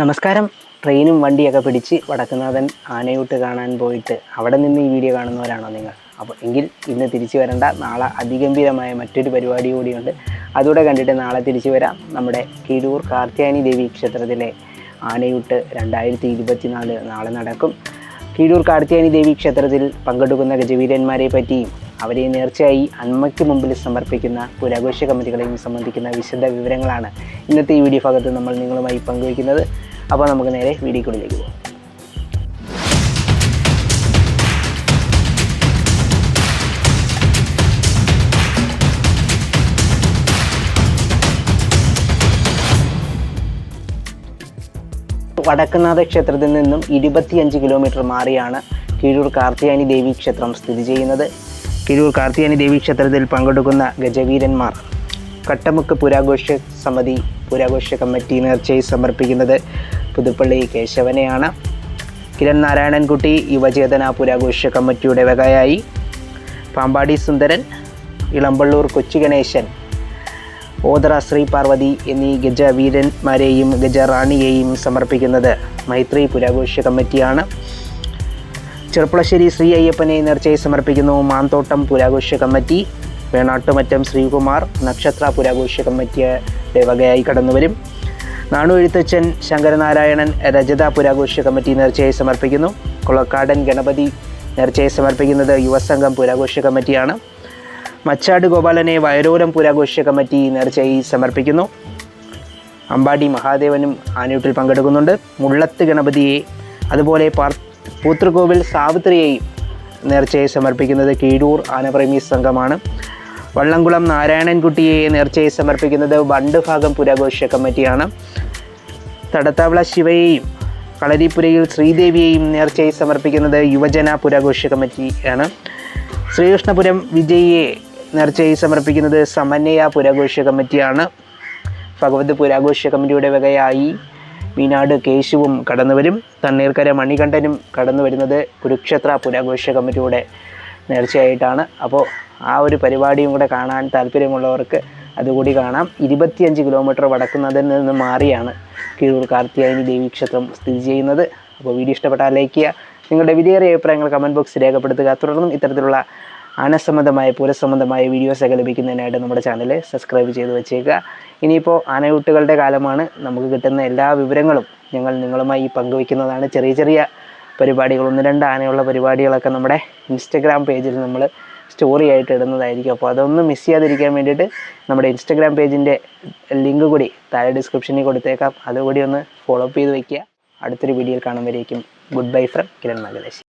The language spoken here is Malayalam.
നമസ്കാരം. ട്രെയിനും വണ്ടിയൊക്കെ പിടിച്ച് വടക്കുന്നാഥൻ ആനയൂട്ട് കാണാൻ പോയിട്ട് അവിടെ നിന്ന് ഈ വീഡിയോ കാണുന്നവരാണോ നിങ്ങൾ? അപ്പോൾ എങ്കിൽ ഇന്ന് തിരിച്ചു വരേണ്ട. നാളെ അതിഗംഭീരമായ മറ്റൊരു പരിപാടി കൂടിയുണ്ട്. അതുകൂടെ കണ്ടിട്ട് നാളെ തിരിച്ചു വരാം. നമ്മുടെ കിഴൂർ കാർത്യായനി ദേവി ക്ഷേത്രത്തിലെ ആനയൂട്ട് രണ്ടായിരത്തി ഇരുപത്തിനാല് നാളെ നടക്കും. കീഴൂർ കാർത്തിയാനി ദേവി ക്ഷേത്രത്തിൽ പങ്കെടുക്കുന്ന ഗജവീരന്മാരെ പറ്റിയും അവരെ നേർച്ചയായി അന്മയ്ക്ക് മുമ്പിൽ സമർപ്പിക്കുന്ന പുരാഘോഷ കമ്മിറ്റികളെയും സംബന്ധിക്കുന്ന വിശദ വിവരങ്ങളാണ് ഇന്നത്തെ ഈ വീഡിയോ ഭാഗത്ത് നമ്മൾ നിങ്ങളുമായി പങ്കുവയ്ക്കുന്നത്. അപ്പോൾ നമുക്ക് നേരെ വീഡിയോക്കുള്ളിലേക്ക് പോകാം വടക്കുന്നാഥ ക്ഷേത്രത്തിൽ നിന്നും ഇരുപത്തിയഞ്ച് കിലോമീറ്റർ മാറിയാണ് കീഴൂർ കാർത്തിയാനി ദേവി ക്ഷേത്രം സ്ഥിതി ചെയ്യുന്നത്. കീഴൂർ കാർത്തിയാനി ദേവി ക്ഷേത്രത്തിൽ പങ്കെടുക്കുന്ന ഗജവീരന്മാർ കട്ടമുക്ക് പുരാഘോഷ സമിതി പുരാഘോഷ കമ്മിറ്റി നേർച്ചയായി സമർപ്പിക്കുന്നത് പുതുപ്പള്ളി കേശവനെയാണ്. കിരൺ നാരായണൻകുട്ടി യുവചേതന പുരാഘോഷ കമ്മിറ്റിയുടെ വകയായി. പാമ്പാടി സുന്ദരൻ ഇളമ്പള്ളൂർ കൊച്ചു ഗണേശൻ ഓതറ ശ്രീ പാർവതി എന്നീ ഗജവീരന്മാരെയും ഗജറാണിയെയും സമർപ്പിക്കുന്നത് മൈത്രി പുരാഘോഷ കമ്മിറ്റിയാണ്. ചെറുപ്പളശ്ശേരി ശ്രീ അയ്യപ്പനെ നേർച്ചയായി സമർപ്പിക്കുന്നു മാന്തോട്ടം പുരാഘോഷ കമ്മിറ്റി. വേണാട്ടുമറ്റം ശ്രീകുമാർ നക്ഷത്ര പുരാഘോഷ കമ്മിറ്റിയുടെ വകയായി കടന്നുവരും. നാണുഎഴുത്തച്ഛൻ ശങ്കരനാരായണൻ രജത പുരാഘോഷ കമ്മിറ്റി നേർച്ചയായി സമർപ്പിക്കുന്നു. കുളക്കാടൻ ഗണപതി നേർച്ചയായി സമർപ്പിക്കുന്നത് യുവസംഘം പുരാഘോഷ കമ്മിറ്റിയാണ്. മച്ചാട് ഗോപാലനെ വയരോരം പുരാഘോഷ കമ്മിറ്റി നേർച്ചയായി സമർപ്പിക്കുന്നു. അമ്പാടി മഹാദേവനും ആനയൂട്ടിൽ പങ്കെടുക്കുന്നുണ്ട്. മുള്ളത്ത് ഗണപതിയെ അതുപോലെ പാർ പൂത്തൃകോവിൽ സാവിത്രിയെയും നേർച്ചയായി സമർപ്പിക്കുന്നത് കീഴൂർ ആനപ്രേമി സംഘമാണ്. വള്ളംകുളം നാരായണൻകുട്ടിയെ നേർച്ചയെ സമർപ്പിക്കുന്നത് ബണ്ട് ഭാഗം പുരാഘോഷ കമ്മിറ്റിയാണ്. തടത്താവള ശിവയെയും കളരിപ്പുരയിൽ ശ്രീദേവിയെയും നേർച്ചയെ സമർപ്പിക്കുന്നത് യുവജന പുരാഘോഷ കമ്മിറ്റിയാണ്. ശ്രീകൃഷ്ണപുരം വിജയിയെ നേർച്ചയെ സമർപ്പിക്കുന്നത് സമന്വയ പുരാഘോഷ കമ്മിറ്റിയാണ്. ഭഗവത് പുരാഘോഷ കമ്മിറ്റിയുടെ വകയായി മീനാട് കേശുവും കടന്നുവരും. തണ്ണീർക്കര മണികണ്ഠനും കടന്നു വരുന്നത് കുരുക്ഷേത്ര പുരാഘോഷ കമ്മിറ്റിയുടെ നേർച്ചയായിട്ടാണ്. അപ്പോൾ ആ ഒരു പരിപാടിയും കൂടെ കാണാൻ താല്പര്യമുള്ളവർക്ക് അതുകൂടി കാണാം. ഇരുപത്തിയഞ്ച് കിലോമീറ്റർ വടക്കുന്നതിൽ നിന്ന് മാറിയാണ് കീഴൂർ കാർത്തിയായനി ദേവി ക്ഷേത്രം സ്ഥിതി ചെയ്യുന്നത്. അപ്പോൾ വീഡിയോ ഇഷ്ടപ്പെട്ടാൽ ലൈക്ക് ചെയ്യുക. നിങ്ങളുടെ വിലയേറിയ അഭിപ്രായങ്ങൾ കമന്റ് ബോക്സിൽ രേഖപ്പെടുത്തുക. തുടർന്നും ഇത്തരത്തിലുള്ള ആനസംബന്ധമായ പൂരസംബന്ധമായ വീഡിയോസൊക്കെ ലഭിക്കുന്നതിനായിട്ട് നമ്മുടെ ചാനൽ സബ്സ്ക്രൈബ് ചെയ്ത് വെച്ചേക്കുക. ഇനിയിപ്പോൾ ആനയൂട്ടുകളുടെ കാലമാണ്. നമുക്ക് കിട്ടുന്ന എല്ലാ വിവരങ്ങളും ഞങ്ങൾ നിങ്ങളുമായി പങ്കുവയ്ക്കുന്നതാണ്. ചെറിയ ചെറിയ പരിപാടികൾ ഒന്ന് രണ്ട് ആനയുള്ള പരിപാടികളൊക്കെ നമ്മുടെ ഇൻസ്റ്റഗ്രാം പേജിൽ നമ്മൾ സ്റ്റോറി ആയിട്ട് ഇടുന്നതായിരിക്കും. അപ്പോൾ അതൊന്നും മിസ് ചെയ്യാതിരിക്കാൻ വേണ്ടിയിട്ട് നമ്മുടെ ഇൻസ്റ്റഗ്രാം പേജിന്റെ ലിങ്ക് കൂടി താഴെ ഡിസ്ക്രിപ്ഷനിൽ കൊടുത്തേക്കാം. അതുകൂടി ഒന്ന് ഫോളോ അപ്പ് ചെയ്ത് വയ്ക്കുക അടുത്തൊരു വീഡിയോയിൽ കാണുമ്പോഴേക്കും good bye from Kiran Mangalesh